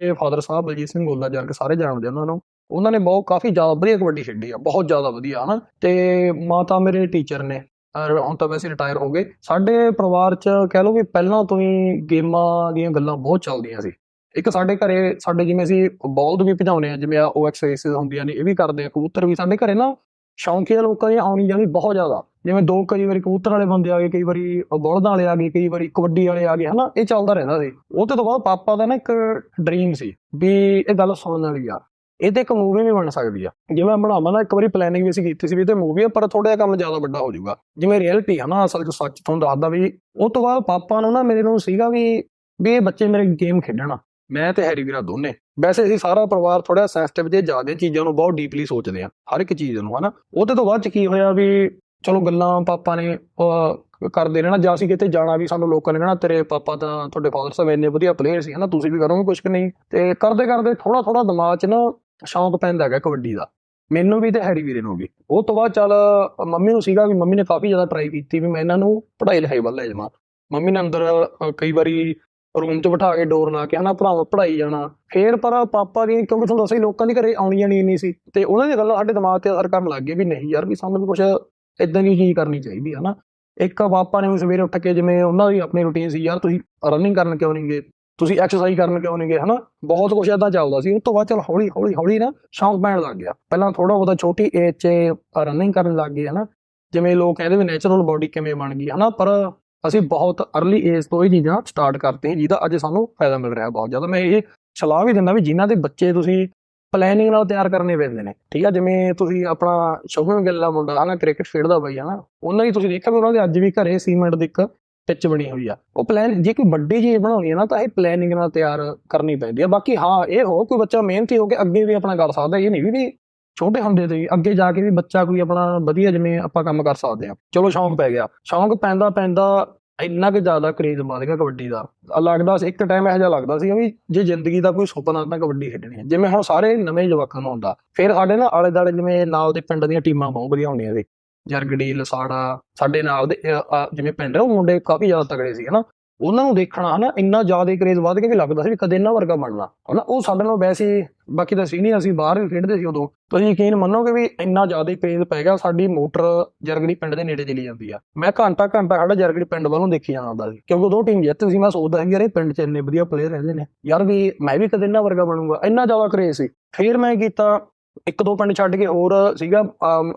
ਇਹ ਫਾਦਰ ਸਾਹਿਬ ਬਲਜੀਤ ਸਿੰਘ ਗੋਲਾ ਜਰਗ ਸਾਰੇ ਜਾਣਦੇ ਉਹਨਾਂ ਨੂੰ। ਉਹਨਾਂ ਨੇ ਬਹੁਤ ਕਾਫੀ ਜ਼ਿਆਦਾ ਵਧੀਆ ਕਬੱਡੀ ਖੇਡੀ ਆ, ਬਹੁਤ ਜ਼ਿਆਦਾ ਵਧੀਆ, ਹਨਾ। ਤੇ ਮਾਤਾ ਮੇਰੇ ਟੀਚਰ ਨੇ ਅਰ ਹੁਣ ਤਾਂ ਵੈਸੇ ਰਿਟਾਇਰ ਹੋ ਗਏ। ਸਾਡੇ ਪਰਿਵਾਰ ਚ ਕਹਿ ਲਓ ਵੀ ਪਹਿਲਾਂ ਤੋਂ ਹੀ ਗੇਮਾਂ ਦੀਆਂ ਗੱਲਾਂ ਬਹੁਤ ਚੱਲਦੀਆਂ ਸੀ। ਇੱਕ ਸਾਡੇ ਘਰੇ, ਸਾਡੇ ਜਿਵੇਂ ਅਸੀਂ ਬੌਲਦ ਵੀ ਭਜਾਉਂਦੇ ਆ, ਜਿਵੇਂ ਆ ਐਕਸਰਸਾਈਜ਼ ਹੁੰਦੀਆਂ ਨੇ, ਇਹ ਵੀ ਕਰਦੇ ਆ, ਕਬੂਤਰ ਵੀ ਸਾਡੇ ਘਰੇ ਨਾ ਸ਼ੌਂਕੀਆ ਲੋਕਾਂ ਦੀ ਆਉਣੀ ਜਾਣੀ ਬਹੁਤ ਜ਼ਿਆਦਾ। ਜਿਵੇਂ ਦੋ ਕਈ ਵਾਰੀ ਕਬੂਤਰ ਵਾਲੇ ਬੰਦੇ ਆ ਗਏ, ਕਈ ਵਾਰੀ ਬੌਲਦਾਂ ਵਾਲੇ ਆ ਗਏ, ਕਈ ਵਾਰੀ ਕਬੱਡੀ ਵਾਲੇ ਆ ਗਏ, ਹਨਾ? ਇਹ ਚੱਲਦਾ ਰਹਿੰਦਾ ਸੀ। ਉਹਦੇ ਤੋਂ ਬਾਅਦ ਪਾਪਾ ਦਾ ਨਾ ਇੱਕ ਡ੍ਰੀਮ ਸੀ ਵੀ ਇਹ ਗੱਲ ਸੁਣਨ ਵਾਲੀ ਆ। ਇਹ ਤੇ ਇੱਕ ਮੂਵੀ ਵੀ ਬਣ ਸਕਦੀ ਆ। ਜਿਵੇਂ ਬਣਾਵਾਂ ਨਾ, ਇੱਕ ਵਾਰੀ ਪਲੈਨਿੰਗ ਵੀ ਅਸੀਂ ਕੀਤੀ ਸੀ ਵੀ ਇਹ ਤੇ ਮੂਵੀ ਆ, ਪਰ ਥੋੜਾ ਜਿਹਾ ਕੰਮ ਜ਼ਿਆਦਾ ਵੱਡਾ ਹੋ ਜਾਊਗਾ। ਜਿਵੇਂ ਰਿਐਲਿਟੀ ਹੈ ਨਾ, ਅਸਲ ਚ ਸੱਚ ਤੁਹਾਨੂੰ ਦੱਸਦਾ ਵੀ ਉਹ ਤੋਂ ਬਾਅਦ ਪਾਪਾ ਨੂੰ ਨਾ ਮੇਰੇ ਨੂੰ ਸੀਗਾ ਵੀ ਵੀ ਇਹ ਬੱਚੇ ਮੇਰੇ ਗੇਮ ਖੇਡਣ ਮੈਂ ਤੇ ਹੈਰੀ ਵੀਰਾ ਦੋਨੇ। ਵੈਸੇ ਅਸੀਂ ਸਾਰਾ ਪਰਿਵਾਰ ਥੋੜਾ ਸੈਂਸਿਟਿਵ ਜੇ ਜ਼ਿਆਦਾ ਚੀਜ਼ਾਂ ਨੂੰ ਬਹੁਤ ਡੀਪਲੀ ਸੋਚਦੇ ਆ ਹਰ ਇੱਕ ਚੀਜ਼ ਨੂੰ, ਹਨਾ? ਉਹਦੇ ਤੋਂ ਬਾਅਦ ਚ ਕੀ ਹੋਇਆ ਵੀ ਚਲੋ ਗੱਲਾਂ ਪਾਪਾ ਨੇ ਕਰਦੇ ਰਹਿਣਾ ਜਾਂ ਅਸੀਂ ਕਿਤੇ ਜਾਣਾ ਵੀ ਸਾਨੂੰ ਲੋਕਾਂ ਨੇ ਕਹਿਣਾ ਤੇਰੇ ਪਾਪਾ ਤਾਂ ਤੁਹਾਡੇ ਫਾਦਰ ਸਾਹਿਬ ਇੰਨੇ ਵਧੀਆ ਪਲੇਅਰ ਸੀ, ਹਨਾ? ਤੁਸੀਂ ਵੀ ਕਰੋਗੇ ਕੁਝ ਕਿ ਨਹੀਂ? ਤੇ ਕਰਦੇ ਕਰਦੇ ਥੋੜਾ ਥੋੜਾ ਦਿਮਾਗ 'ਚ ਨਾ ਸ਼ੌਂਕ ਪੈਂਦਾ ਹੈਗਾ ਕਬੱਡੀ ਦਾ। ਮੈਨੂੰ ਵੀ ਤੇ ਹੈਰੀ ਵੀਰੇ ਨੂੰ ਵੀ। ਉਹ ਤੋਂ ਬਾਅਦ ਚੱਲ ਮੰਮੀ ਨੂੰ ਸੀਗਾ ਵੀ ਮੰਮੀ ਨੇ ਕਾਫੀ ਜ਼ਿਆਦਾ ਟਰਾਈ ਕੀਤੀ ਵੀ ਮੈਂ ਇਹਨਾਂ ਨੂੰ ਪੜ੍ਹਾਈ ਲਿਖਾਈ ਵੱਲ ਲੈ ਜਾਵਾਂ। ਮੰਮੀ ਨੇ ਅੰਦਰ ਕਈ ਵਾਰੀ ਰੂਮ 'ਚ ਬਿਠਾ ਕੇ ਡੋਰ ਲਾ ਕੇ ਹਨਾ ਪੜਾਉ ਪੜਾਈ ਜਾਣਾ। ਫੇਰ ਪਰ ਪਾਪਾ ਦੀ ਕਿਉਂਕਿ ਤੁਹਾਨੂੰ ਦੱਸਿਆ ਲੋਕਾਂ ਦੀ ਘਰੇ ਆਉਣੀ ਜਾਣੀ ਨਹੀਂ ਸੀ। ਤੇ ਉਹਨਾਂ ਦੀ ਗੱਲਾਂ ਸਾਡੇ ਦਿਮਾਗ ਤੇ ਅਸਰ ਕਰਨ ਲੱਗ ਗਏ ਵੀ ਨਹੀਂ ਯਾਰ, ਵੀ ਸਾਨੂੰ ਵੀ ਕੁਝ ਇਦਾਂ ਦੀ ਚੀਜ਼ ਕਰਨੀ ਚਾਹੀਦੀ ਹੈ ਨਾ। ਇੱਕ ਪਾਪਾ ਨੇ ਵੀ ਸਵੇਰੇ ਉੱਠ ਕੇ ਜਿਵੇਂ ਉਹਨਾਂ ਦੀ ਆਪਣੀ ਰੁਟੀਨ ਸੀ, ਯਾਰ ਤੁਸੀਂ ਰਨਿੰਗ ਕਰਨ ਕਿਉਂ ਨਹੀਂ ਗਏ? ਤੁਸੀਂ ਐਕਸਰਸਾਈਜ਼ ਕਰਨ ਕਿਉਂ ਨਹੀਂ ਗਏ? ਹਨਾ? ਬਹੁਤ ਕੁਝ ਏਦਾਂ ਚੱਲਦਾ ਸੀ। ਉਸ ਤੋਂ ਬਾਅਦ ਚਲ ਹੌਲੀ ਹੌਲੀ ਹੌਲੀ ਨਾ ਸ਼ੌਂਕ ਪੈਣ ਲੱਗ ਗਿਆ। ਪਹਿਲਾਂ ਥੋੜਾ ਬਹੁਤਾ ਛੋਟੀ ਏਜ 'ਚ ਰਨਿੰਗ ਕਰਨ ਲੱਗ ਗਏ, ਹਨਾ? ਜਿਵੇਂ ਲੋਕ ਕਹਿੰਦੇ ਵੀ ਨੇਚਰਲ ਬਾਡੀ ਕਿਵੇਂ ਬਣ ਗਈ, ਹਨਾ? ਪਰ ਅਸੀਂ ਬਹੁਤ अर्ਲੀ ਏਜ ਤੋਂ ਇਹ ਚੀਜ਼ਾਂ ਸਟਾਰਟ ਕਰਤੇ ਜਿਹਦਾ ਅੱਜ ਸਾਨੂੰ ਫਾਇਦਾ ਮਿਲ ਰਿਹਾ ਬਹੁਤ ਜ਼ਿਆਦਾ। ਮੈਂ ਇਹ ਸਲਾਹ ਵੀ ਦਿੰਦਾ ਵੀ ਜਿਨ੍ਹਾਂ ਦੇ ਬੱਚੇ ਤੁਸੀਂ ਪਲੈਨਿੰਗ ਨਾਲ ਤਿਆਰ ਕਰਨੇ ਪੈਂਦੇ ਨੇ, ਠੀਕ ਆ? ਜਿਵੇਂ ਤੁਸੀਂ ਆਪਣਾ ਸ਼ੁਭਮ ਗਿੱਲ ਦਾ ਮੁੰਡਾ, ਹਨਾ ਕ੍ਰਿਕਟ ਖੇਡਦਾ ਬਈ, ਹਨਾ, ਉਹਨਾਂ ਦੀ ਤੁਸੀਂ ਦੇਖਿਆ ਵੀ ਉਹਨਾਂ ਦੇ ਅੱਜ ਵੀ ਘਰੇ ਸੀਮੈਂਟ ਦੀ ਇੱਕ ਪਿੱਚ ਬਣੀ ਹੋਈ ਆ। ਉਹ ਪਲਾਨ ਜੇ ਕੋਈ ਵੱਡੀ ਚੀਜ਼ ਬਣਾਉਣੀ ਹੈ ਨਾ, ਤਾਂ ਇਹ ਪਲੈਨਿੰਗ ਨਾਲ ਤਿਆਰ ਕਰਨੀ ਪੈਂਦੀ ਆ। ਬਾਕੀ ਹਾਂ, ਇਹ ਹੋ, ਕੋਈ ਬੱਚਾ ਮਿਹਨਤੀ ਹੋ ਕੇ ਅੱਗੇ ਵੀ ਆਪਣਾ ਕਰ ਸਕਦਾ, ਇਹ ਨਹੀਂ ਵੀ ਛੋਟੇ ਹੁੰਦੇ ਤੇ ਅੱਗੇ ਜਾ ਕੇ ਵੀ ਬੱਚਾ ਕੋਈ ਆਪਣਾ ਵਧੀਆ ਜਿਵੇਂ ਆਪਾਂ ਕੰਮ ਕਰ ਸਕਦੇ ਆ ਚਲੋ ਸ਼ੌਂਕ ਪੈ ਗਿਆ। ਸ਼ੌਂਕ ਪੈਂਦਾ ਪੈਂਦਾ ਇੰਨਾ ਕਿ ਜ਼ਿਆਦਾ ਕਰੇਜ਼ ਵੱਧ ਗਿਆ ਕਬੱਡੀ ਦਾ। ਲੱਗਦਾ ਸੀ ਇੱਕ ਟਾਈਮ ਇਹੋ ਜਿਹਾ ਲੱਗਦਾ ਸੀ ਵੀ ਜੇ ਜ਼ਿੰਦਗੀ ਦਾ ਕੋਈ ਸੁਪਨਾ ਤਾਂ ਕਬੱਡੀ ਖੇਡਣੀ ਹੈ। ਜਿਵੇਂ ਹੁਣ ਸਾਰੇ ਨਵੇਂ ਜਵਾਕਾਂ ਨੂੰ ਹੁੰਦਾ ਫਿਰ ਸਾਡੇ ਨਾ ਆਲੇ ਦਾਲੇ ਜਿਵੇਂ ਨਾਲ ਦੇ ਪਿੰਡ ਦੀਆਂ ਟੀਮਾਂ ਬਹੁਤ ਵਧੀਆ ਹੁੰਦੀਆਂ ਸੀ। ਜਰਗੜੀ ਲਸਾੜਾ ਸਾਡੇ ਨਾਲ ਦੇ ਜਿਵੇਂ ਪਿੰਡ ਆ, ਉਹ ਮੁੰਡੇ ਕਾਫੀ ਜ਼ਿਆਦਾ ਤਗੜੇ ਸੀ ਹਨਾ? ਉਹਨਾਂ ਨੂੰ ਦੇਖਣਾ ਹਨਾ ਇੰਨਾ ਜ਼ਿਆਦਾ ਕਰੇਜ਼ ਵੱਧ ਗਿਆ ਕਿ ਲੱਗਦਾ ਸੀ ਵੀ ਕਦੇ ਇਹਨਾਂ ਵਰਗਾ ਬਣਨਾ। ਹਨਾ ਉਹ ਸਾਡੇ ਨਾਲ ਵੈਸੇ ਹੀ, ਬਾਕੀ ਤਾਂ ਸੀ ਨਹੀਂ ਅਸੀਂ ਬਾਹਰ ਵੀ ਖੇਡਦੇ ਸੀ ਉਦੋਂ। ਤੁਸੀਂ ਯਕੀਨ ਮੰਨੋਗੇ ਵੀ ਇੰਨਾ ਜ਼ਿਆਦਾ ਕਰੇਜ਼ ਪੈ ਗਿਆ ਸਾਡੀ ਮੋਟਰ ਜਰਗੜੀ ਪਿੰਡ ਦੇ ਨੇੜੇ ਚਲੀ ਜਾਂਦੀ ਆ। ਮੈਂ ਘੰਟਾ ਘੰਟਾ ਖੜਾ ਜਰਗੜੀ ਪਿੰਡ ਵੱਲੋਂ ਦੇਖੀ ਜਾਂਦਾ ਸੀ ਕਿਉਂਕਿ ਦੋ ਟੀਮ ਜਿੱਤ ਸੀ ਮੈਂ ਸੋਚਦਾ ਸੀ ਯਾਰ ਇਹ ਪਿੰਡ 'ਚ ਇੰਨੇ ਵਧੀਆ ਪਲੇਅਰ ਰਹਿੰਦੇ ਨੇ। ਯਾਰ ਵੀ ਮੈਂ ਵੀ ਕਦੇ ਇਹਨਾਂ ਵਰਗਾ ਬਣੂੰਗਾ ਇੰਨਾ ਜ਼ਿਆਦਾ ਕਰੇਜ਼ ਸੀ। ਫਿਰ ਮੈਂ ਕੀਤਾ ਇੱਕ ਦੋ ਪਿੰਡ ਛੱਡ ਕੇ ਹੋਰ ਸੀਗਾ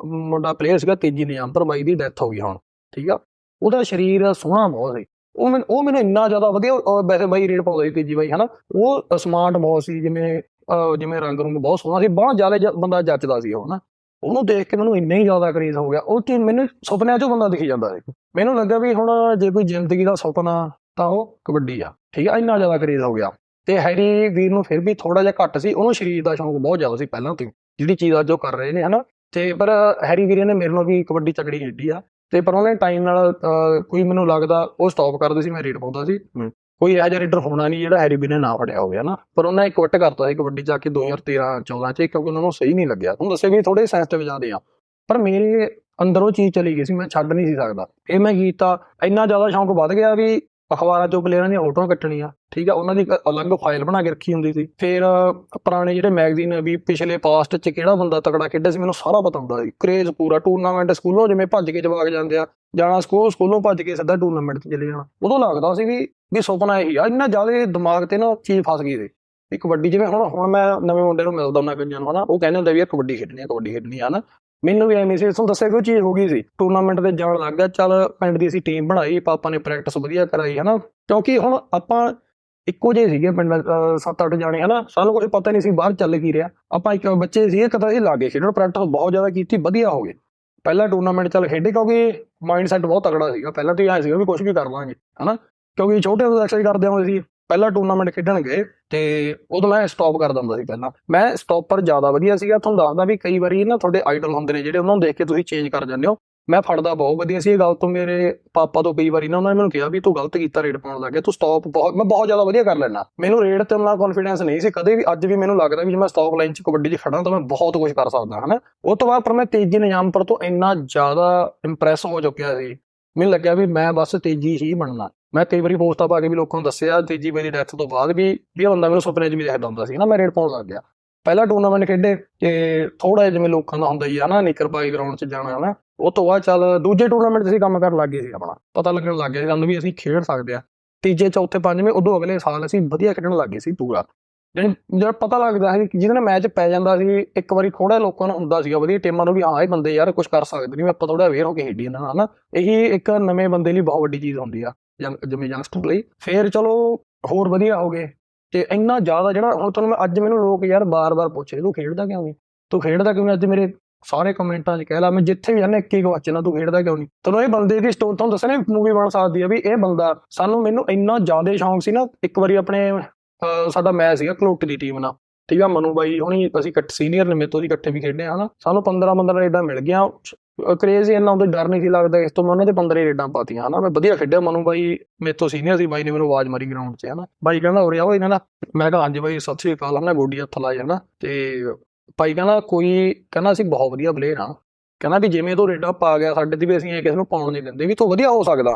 ਮੁੰਡਾ ਪਲੇਅਰ ਸੀਗਾ ਤੇਜੀ ਨਿਯਾਮ ਪਰ ਬਾਈ ਦੀ ਡੈਥ ਹੋ ਗਈ ਹੁਣ ਠੀਕ ਆ। ਉਹਦਾ ਸਰੀਰ ਸੋਹਣਾ ਬਹੁਤ ਸੀ। ਉਹ ਮੈਨੂੰ ਉਹ ਮੈਨੂੰ ਇੰਨਾ ਜ਼ਿਆਦਾ ਵਧੀਆ ਉਹ ਵੈਸੇ ਬਾਈ ਰੇਟ ਪਾਉਂਦਾ ਸੀ ਤੇਜੀ ਬਾਈ, ਹਨਾ? ਉਹ ਸਮਾਰਟ ਬਹੁਤ ਸੀ, ਜਿਵੇਂ ਜਿਵੇਂ ਰੰਗ ਰੰਗ ਬਹੁਤ ਸੋਹਣਾ ਸੀ ਬਹੁਤ ਜ਼ਿਆਦਾ ਬੰਦਾ ਜੱਚਦਾ ਸੀ ਉਹ, ਹਨਾ? ਉਹਨੂੰ ਦੇਖ ਕੇ ਮੈਨੂੰ ਇੰਨਾ ਹੀ ਜ਼ਿਆਦਾ ਕਰੇਜ਼ ਹੋ ਗਿਆ। ਉਹ ਚੀਜ਼ ਮੈਨੂੰ ਸੁਪਨਿਆਂ 'ਚੋਂ ਬੰਦਾ ਦਿਖੀ ਜਾਂਦਾ ਸੀ। ਮੈਨੂੰ ਲੱਗਾ ਵੀ ਹੁਣ ਜੇ ਕੋਈ ਜ਼ਿੰਦਗੀ ਦਾ ਸੁਪਨਾ, ਤਾਂ ਉਹ ਕਬੱਡੀ ਆ, ਠੀਕ ਆ? ਇੰਨਾ ਜ਼ਿਆਦਾ ਕਰੇਜ਼ ਹੋ ਗਿਆ। ਤੇ ਹੈਰੀ ਵੀਰ ਨੂੰ ਫਿਰ ਵੀ ਥੋੜਾ ਜਿਹਾ ਘੱਟ ਸੀ, ਉਹਨੂੰ ਸਰੀਰ ਦਾ ਸ਼ੌਂਕ ਬਹੁਤ ਜ਼ਿਆਦਾ ਸੀ ਪਹਿਲਾਂ ਤੋਂ ਜਿਹੜੀ ਚੀਜ਼ ਅੱਜ ਉਹ ਕਰ ਰਹੇ ਨੇ, ਹਨਾ? ਤੇ ਪਰ ਹੈਰੀ ਵੀਰੇ ਨੇ ਮੇਰੇ ਨਾਲ ਵੀ ਕਬੱਡੀ ਤਗੜੀ ਖੇਡੀ ਆ। ਤੇ ਪਰ ਉਹਨੇ ਟਾਈਮ ਨਾਲ ਕੋਈ ਮੈਨੂੰ ਲੱਗਦਾ ਉਹ ਸਟਾਪ ਕਰਦੇ ਸੀ ਮੈਂ ਰੇਡ ਪਾਉਂਦਾ ਸੀ। ਕੋਈ ਇਹੋ ਜਿਹਾ ਰੇਡਰ ਹੋਣਾ ਨਹੀਂ ਜਿਹੜਾ ਹੈਰੀ ਵੀਰੇ ਨੇ ਨਾ ਫੜਿਆ ਹੋਵੇ ਹਨਾ। ਪਰ ਉਹਨਾਂ ਇੱਕ ਕੁੱਟ ਕਰਤਾ ਸੀ ਕਬੱਡੀ ਜਾ ਕੇ 2013 14 ਚ ਕਿਉਂਕਿ ਉਹਨਾਂ ਨੂੰ ਸਹੀ ਨਹੀਂ ਲੱਗਿਆ। ਤੁਹਾਨੂੰ ਦੱਸਿਆ ਵੀ ਥੋੜੇ ਸੈਂਸਿਟਿਵ ਜਾਂਦੇ ਆ ਪਰ ਮੇਰੇ ਅੰਦਰ ਚੀਜ਼ ਚਲੀ ਗਈ ਸੀ ਮੈਂ ਛੱਡ ਨਹੀਂ ਸੀ ਸਕਦਾ। ਇਹ ਮੈਂ ਕੀਤਾ ਇੰਨਾ ਜ਼ਿਆਦਾ ਸ਼ੌਂਕ ਵੱਧ ਗਿਆ ਵੀ ਅਖਬਾਰਾਂ ਚੋਂ ਪਲੇਅਰਾਂ ਦੀਆਂ ਫੋਟੋਆਂ ਕੱਟਣੀਆਂ, ਠੀਕ ਆ, ਉਹਨਾਂ ਦੀ ਇੱਕ ਅਲੱਗ ਫਾਈਲ ਬਣਾ ਕੇ ਰੱਖੀ ਹੁੰਦੀ ਸੀ। ਫਿਰ ਪੁਰਾਣੇ ਜਿਹੜੇ ਮੈਗਜ਼ੀਨ ਵੀ ਪਿਛਲੇ ਪਾਸਟ 'ਚ ਕਿਹੜਾ ਬੰਦਾ ਤਕੜਾ ਖੇਡਿਆ ਸੀ, ਮੈਨੂੰ ਸਾਰਾ ਪਤਾ ਹੁੰਦਾ ਸੀ। ਕ੍ਰੇਜ਼ ਪੂਰਾ ਟੂਰਨਾਮੈਂਟ ਸਕੂਲੋਂ ਜਿਵੇਂ ਭੱਜ ਕੇ ਜਵਾਕ ਜਾਂਦੇ ਆ, ਜਾਣਾ ਸਕੂਲ ਸਕੂਲੋਂ ਭੱਜ ਕੇ ਸਿੱਧਾ ਟੂਰਨਾਮੈਂਟ 'ਤੇ ਚਲੇ ਜਾਣਾ। ਉਦੋਂ ਲੱਗਦਾ ਸੀ ਵੀ ਵੀ ਸੁਪਨਾ ਇਹੀ ਆ, ਇੰਨਾ ਜ਼ਿਆਦਾ ਦਿਮਾਗ ਤੇ ਨਾ ਚੀਜ਼ ਫਸ ਗਈ ਸੀ। ਵੀ ਕਬੱਡੀ ਜਿਵੇਂ ਹੁਣ ਹੁਣ ਮੈਂ ਨਵੇਂ ਮੁੰਡੇ ਨੂੰ ਮਿਲਦਾ ਹੁੰਦਾ, ਕਈਆਂ ਨੂੰ, ਹਨਾ, ਉਹ ਕਹਿੰਦੇ ਹੁੰਦੇ ਵੀ ਯਾਰ ਕਬੱਡੀ ਖੇਡਣੀ ਆ, ਕਬੱਡੀ ਖੇਡਣੀ ਆ, ਹਨਾ। ਮੈਨੂੰ ਵੀ ਐਵੇਂ ਸੀ ਤੁਹਾਨੂੰ ਦੱਸਿਆ ਕੋਈ ਚੀਜ਼ ਹੋ ਗਈ ਸੀ? ਟੂਰਨਾਮੈਂਟ ਤੇ ਜਾਣ ਲੱਗ ਗਿਆ ਚੱਲ ਪਿੰਡ ਦੀ ਅਸੀਂ ਟੀਮ ਬਣਾਈ ਪਾਪਾ ਨੇ ਪ੍ਰੈਕਟਿਸ ਵਧੀਆ ਕਰਾਈ ਹਨਾ? ਕਿਉਂਕਿ ਹੁਣ ਆਪਾਂ ਇੱਕੋ ਜਿਹੇ ਸੀਗੇ ਪਿੰਡ ਅਹ, ਸੱਤ ਅੱਠ ਜਾਣੇ ਹਨਾ? ਸਾਨੂੰ ਕੋਈ ਪਤਾ ਨਹੀਂ ਸੀ ਬਾਹਰ ਚੱਲ ਕੀ ਰਿਹਾ। ਆਪਾਂ ਇੱਕ ਬੱਚੇ ਸੀਗੇ ਕਦਾ ਇਹ ਲਾਗੇ ਖੇਡਣ ਪ੍ਰੈਕਟਿਸ ਬਹੁਤ ਜ਼ਿਆਦਾ ਕੀਤੀ ਵਧੀਆ ਹੋ ਗਏ। ਪਹਿਲਾ ਟੂਰਨਾਮੈਂਟ ਚੱਲ ਖੇਡੇ ਕਿਉਂਕਿ ਮਾਈਂਡ ਸੈਟ ਬਹੁਤ ਤਕੜਾ ਸੀਗਾ। ਪਹਿਲਾਂ ਤਾਂ ਇਹ ਸੀਗਾ ਵੀ ਕੁਝ ਵੀ ਕਰ ਲਾਂਗੇ ਹਨਾ? ਕਿਉਂਕਿ ਛੋਟੇ ਹੁੰਦੇ ਐਕਸਰਸਾਈਜ਼ ਕਰਦੇ ਹੁੰਦੇ ਸੀ ਪਹਿਲਾ ਟੂਰਨਾਮੈਂਟ ਖੇਡਣ ਗਏ ਤੇ ਉਦੋਂ ਮੈਂ ਸਟਾਪ ਕਰ ਦਿੰਦਾ ਸੀ ਪਹਿਲਾਂ। ਮੈਂ ਸਟਾਪਰ ਜ਼ਿਆਦਾ ਵਧੀਆ ਸੀਗਾ। ਤੁਹਾਨੂੰ ਦੱਸਦਾ ਵੀ ਕਈ ਵਾਰੀ ਨਾ ਤੁਹਾਡੇ ਆਈਡਲ ਹੁੰਦੇ ਨੇ ਜਿਹੜੇ ਉਹਨਾਂ ਨੂੰ ਦੇਖ ਕੇ ਤੁਸੀਂ ਚੇਂਜ ਕਰ ਜਾਂਦੇ ਹੋ। ਮੈਂ ਫੜਦਾ ਬਹੁਤ ਵਧੀਆ ਸੀ। ਇਹ ਗੱਲ ਤੋਂ ਮੇਰੇ ਪਾਪਾ ਤੋਂ ਕਈ ਵਾਰੀ ਨਾ ਉਹਨਾਂ ਨੇ ਮੈਨੂੰ ਕਿਹਾ ਵੀ ਤੂੰ ਗਲਤ ਕੀਤਾ ਰੇਡ ਪਾਉਣ ਲੱਗ ਗਿਆ। ਤੂੰ ਸਟਾਪ ਬਹੁਤ ਮੈਂ ਬਹੁਤ ਜ਼ਿਆਦਾ ਵਧੀਆ ਕਰ ਲੈਣਾ ਮੈਨੂੰ ਰੇਡ ਤੇ ਨਾਲ ਕੌਨਫੀਡੈਂਸ ਨਹੀਂ ਸੀ। ਕਦੇ ਵੀ ਅੱਜ ਵੀ ਮੈਨੂੰ ਲੱਗਦਾ ਵੀ ਜੇ ਮੈਂ ਸਟਾਪ ਲਾਈਨ 'ਚ ਕਬੱਡੀ 'ਚ ਖੜਾ ਤਾਂ ਮੈਂ ਬਹੁਤ ਕੁਝ ਕਰ ਸਕਦਾ, ਹਨਾ? ਉਹ ਤੋਂ ਬਾਅਦ ਪਰ ਮੈਂ ਤੇਜੀ ਨਿਜ਼ਾਮਪੁਰ ਤੋਂ ਇੰਨਾ ਜ਼ਿਆਦਾ ਇੰਪ੍ਰੈਸ ਹੋ ਚੁੱਕਿਆ ਸੀ। ਮੈਨੂੰ ਲੱਗਿਆ ਵੀ ਮੈਂ ਬਸ ਤੇਜੀ ਹੀ ਬਣਨਾ। ਮੈਂ ਕਈ ਵਾਰੀ ਪੋਸਟਾਂ ਪਾ ਕੇ ਵੀ ਲੋਕਾਂ ਨੂੰ ਦੱਸਿਆ, ਤੀਜੀ ਮੇਰੀ ਡੈਥ ਤੋਂ ਬਾਅਦ ਵੀ ਇਹ ਬੰਦਾ ਮੈਨੂੰ ਸੁਪਨੇ 'ਚ ਵੀ ਦੇਖਦਾ ਹੁੰਦਾ ਸੀ ਨਾ, ਮੈਂ ਰੇਡ ਪਾਉਣ ਲੱਗ ਗਿਆ। ਪਹਿਲਾ ਟੂਰਨਾਮੈਂਟ ਖੇਡੇ ਤੇ ਥੋੜਾ ਜਿਹਾ ਜਿਵੇਂ ਲੋਕਾਂ ਦਾ ਹੁੰਦਾ ਹੀ ਆ ਨਾ, ਨਿਕਰ ਪਾਈ ਗਰਾਊਂਡ 'ਚ ਜਾਣਾ ਹਨਾ ਉਹ ਤੋਂ ਬਾਅਦ ਚੱਲ ਦੂਜੇ ਟੂਰਨਾਮੈਂਟ 'ਚ ਅਸੀਂ ਕੰਮ ਕਰਨ ਲੱਗ ਗਏ ਸੀ ਆਪਣਾ। ਪਤਾ ਲੱਗਣ ਲੱਗ ਗਿਆ ਸੀ ਸਾਨੂੰ ਵੀ ਅਸੀਂ ਖੇਡ ਸਕਦੇ ਆ। ਤੀਜੇ, ਚੌਥੇ, ਪੰਜਵੇਂ, ਉਦੋਂ ਅਗਲੇ ਸਾਲ ਅਸੀਂ ਵਧੀਆ ਖੇਡਣ ਲੱਗ ਗਏ ਸੀ ਪੂਰਾ। ਜਾਣੀ ਜਿਹੜਾ ਪਤਾ ਲੱਗਦਾ ਸੀ ਕਿ ਜਿਹਦੇ ਨਾਲ ਮੈਚ ਪੈ ਜਾਂਦਾ ਸੀ, ਇੱਕ ਵਾਰੀ ਥੋੜਾ ਲੋਕਾਂ ਨੂੰ ਹੁੰਦਾ ਸੀਗਾ, ਵਧੀਆ ਟੀਮਾਂ ਨੂੰ ਵੀ ਹਾਂ ਇਹ ਬੰਦੇ ਯਾਰ ਕੁਝ ਕਰ ਸਕਦੇ ਨੇ ਆਪਾਂ ਥੋੜਾ ਅਵੇਅਰ ਹੋ ਕੇ ਖੇਡੀ ਇਹਨਾਂ ਨਾਲ, ਹਨਾ? ਇਹੀ ਇੱਕ ਨਵੇਂ ਬੰਦੇ ਲਈ ਬਹੁਤ ਵੱਡੀ ਚੀਜ਼ ਹੁੰਦੀ ਆ ਜਿਵੇਂ ਯੰਗਸਟਰ ਲਈ। ਫੇਰ ਚਲੋ, ਹੋਰ ਵਧੀਆ ਹੋ ਗਏ। ਤੇ ਇੰਨਾ ਜ਼ਿਆਦਾ ਜਿਹੜਾ ਹੁਣ ਤੁਹਾਨੂੰ ਮੈਂ, ਅੱਜ ਮੈਨੂੰ ਲੋਕ ਯਾਰ ਬਾਰ-ਬਾਰ ਪੁੱਛ ਰਹੇ ਤੂੰ ਖੇਡਦਾ ਕਿਉਂ ਨਹੀਂ? ਤੂੰ ਖੇਡਦਾ ਕਿਉਂ ਨਹੀਂ? ਅੱਜ ਮੇਰੇ ਸਾਰੇ ਕਮੈਂਟਾਂ 'ਚ ਕਹਿ ਲਾ, ਮੈਂ ਜਿੱਥੇ ਵੀ ਜਾਂਦਾ, ਇੱਕ ਹੀ ਕੁਐਸਚਨ ਤੂੰ ਖੇਡਦਾ ਕਿਉਂ ਨਹੀਂ? ਤੈਨੂੰ ਇਹ ਬੰਦੇ ਦੀ ਸਟੋਰੀ ਤੁਹਾਨੂੰ ਦੱਸਣਾ ਮੂਵੀ ਬਣ ਸਕਦੀ ਆ ਵੀ ਇਹ ਬੰਦਾ, ਸਾਨੂੰ ਮੈਨੂੰ ਇੰਨਾ ਜ਼ਿਆਦਾ ਸ਼ੌਂਕ ਸੀ ਨਾ, ਇੱਕ ਵਾਰੀ ਆਪਣੇ ਸਾਡਾ ਮੈਚ ਸੀਗਾ ਕਲੋਟੀ ਦੀ ਟੀਮ ਨਾਲ। ਠੀਕ ਆ, ਮਨੂ ਬਾਈ ਹੁਣੀ ਅਸੀਂ ਇਕੱਠੇ ਸੀਨੀਅਰ ਨੇ ਮੇਰੇ ਤੋਂ ਇਕੱਠੇ ਵੀ ਖੇਡੇ ਆ ਹਨਾ ਸਾਨੂੰ 15 15 ਰੇਡਾਂ ਮਿਲ ਗਈਆਂ। ਕ੍ਰੇਜ਼ ਇੰਨਾ ਉਹਦੇ ਡਰ ਨਹੀਂ ਸੀ ਲੱਗਦਾ ਇਸ ਤੋਂ, ਮੈਂ ਉਹਨਾਂ ਦੇ 15 ਰੇਡਾਂ ਪਾਤੀਆਂ, ਹਨਾ। ਮੈਂ ਵਧੀਆ ਖੇਡਿਆ, ਮਨੂ ਬਾਈ ਮੇਰੇ ਤੋਂ ਸੀਨੀਅਰ ਸੀ, ਬਾਈ ਨੇ ਮੈਨੂੰ ਆਵਾਜ਼ ਮਾਰੀ ਗਰਾਊਂਡ 'ਚ, ਹਨਾ। ਬਾਈ ਕਹਿੰਦਾ, ਉਰੇ ਆਓ ਇਹਨਾਂ ਦਾ। ਮੈਂ ਕਿਹਾ, ਹਾਂਜੀ ਬਾਈ, ਸਤਿ ਸ੍ਰੀ ਅਕਾਲ, ਹਨਾ, ਗੋਡੀ ਹੱਥ ਲਾ ਜਾਣਾ ਤੇ ਭਾਈ ਕਹਿੰਦਾ, ਕੋਈ ਕਹਿੰਦਾ ਅਸੀਂ ਬਹੁਤ ਵਧੀਆ ਪਲੇਅਰ ਹਾਂ ਕਹਿੰਦਾ ਵੀ ਜਿਵੇਂ ਤੂੰ ਰੇਡਾਂ ਪਾ ਗਿਆ, ਸਾਡੇ ਤੇ ਵੀ ਅਸੀਂ ਕਿਸੇ ਨੂੰ ਪਾਉਣ ਨਹੀਂ ਦਿੰਦੇ, ਵੀ ਤੂੰ ਵਧੀਆ ਹੋ ਸਕਦਾ।